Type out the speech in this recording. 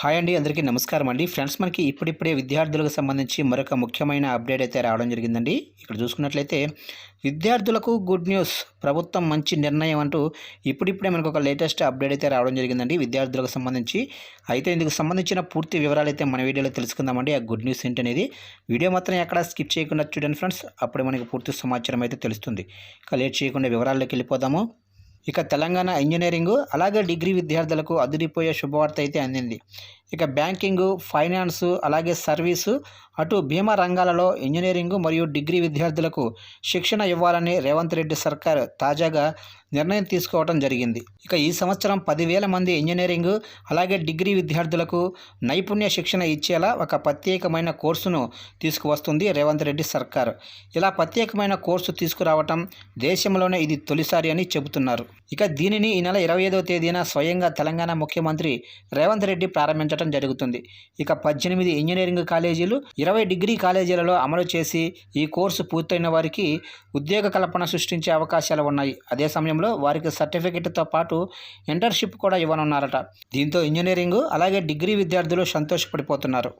Hi అండి అందరికీ నమస్కారం అండి. ఫ్రెండ్స్ మనకి ఇప్పుడిప్పుడే విద్యార్థులకు సంబంధించి మరొక ముఖ్యమైన అప్డేట్ అయితే రావడం జరిగిందండి. ఇక్కడ చూసుకున్నట్లయితే విద్యార్థులకు గుడ్ న్యూస్ ప్రభుత్వం మంచి నిర్ణయం అంటూ ఇప్పుడిప్పుడే మనకు ఒక లేటెస్ట్ అప్డేట్ అయితే రావడం జరిగిందండి విద్యార్థులకు సంబంధించి. అయితే ఇందుకు సంబంధించిన పూర్తి వివరాలు అయితే మన వీడియోలో తెలుసుకుందామండి. ఆ గుడ్ న్యూస్ ఏంటనేది వీడియో మాత్రం ఎక్కడ స్కిప్ చేయకుండా చూడండి ఫ్రెండ్స్. అప్పుడే మనకి పూర్తి సమాచారం అయితే తెలుస్తుంది. ఇక లేట్ చేయకుండా వివరాల్లోకి వెళ్ళిపోదాము. ఇక తెలంగాణ ఇంజనీరింగు అలాగే డిగ్రీ విద్యార్థులకు అదిరిపోయే శుభవార్త అయితే అందింది. ఇక బ్యాంకింగు ఫైనాన్సు అలాగే సర్వీసు అటు బీమా రంగాలలో ఇంజనీరింగ్ మరియు డిగ్రీ విద్యార్థులకు శిక్షణ ఇవ్వాలని రేవంత్ రెడ్డి సర్కార్ తాజాగా నిర్ణయం తీసుకోవడం జరిగింది. ఇక ఈ సంవత్సరం పదివేల మంది ఇంజనీరింగ్ అలాగే డిగ్రీ విద్యార్థులకు నైపుణ్య శిక్షణ ఇచ్చేలా ఒక ప్రత్యేకమైన కోర్సును తీసుకువస్తుంది రేవంత్ రెడ్డి సర్కార్. ఇలా ప్రత్యేకమైన కోర్సు తీసుకురావటం దేశంలోనే ఇది తొలిసారి అని చెబుతున్నారు. ఇక దీనిని ఈ నెల ఇరవై ఐదవ తేదీన స్వయంగా తెలంగాణ ముఖ్యమంత్రి రేవంత్ రెడ్డి ప్రారంభించడం జరుగుతుంది. ఇక పద్దెనిమిది ఇంజనీరింగ్ కాలేజీలు ఇరవై డిగ్రీ కాలేజీలలో అమలు చేసి ఈ కోర్సు పూర్తయిన వారికి ఉద్యోగ కల్పన సృష్టించే అవకాశాలు ఉన్నాయి. అదే సమయంలో వారికి సర్టిఫికెట్తో పాటు ఇంటర్న్షిప్ కూడా ఇవ్వనున్నారట. దీంతో ఇంజనీరింగ్ అలాగే డిగ్రీ విద్యార్థులు సంతోషపడిపోతున్నారు.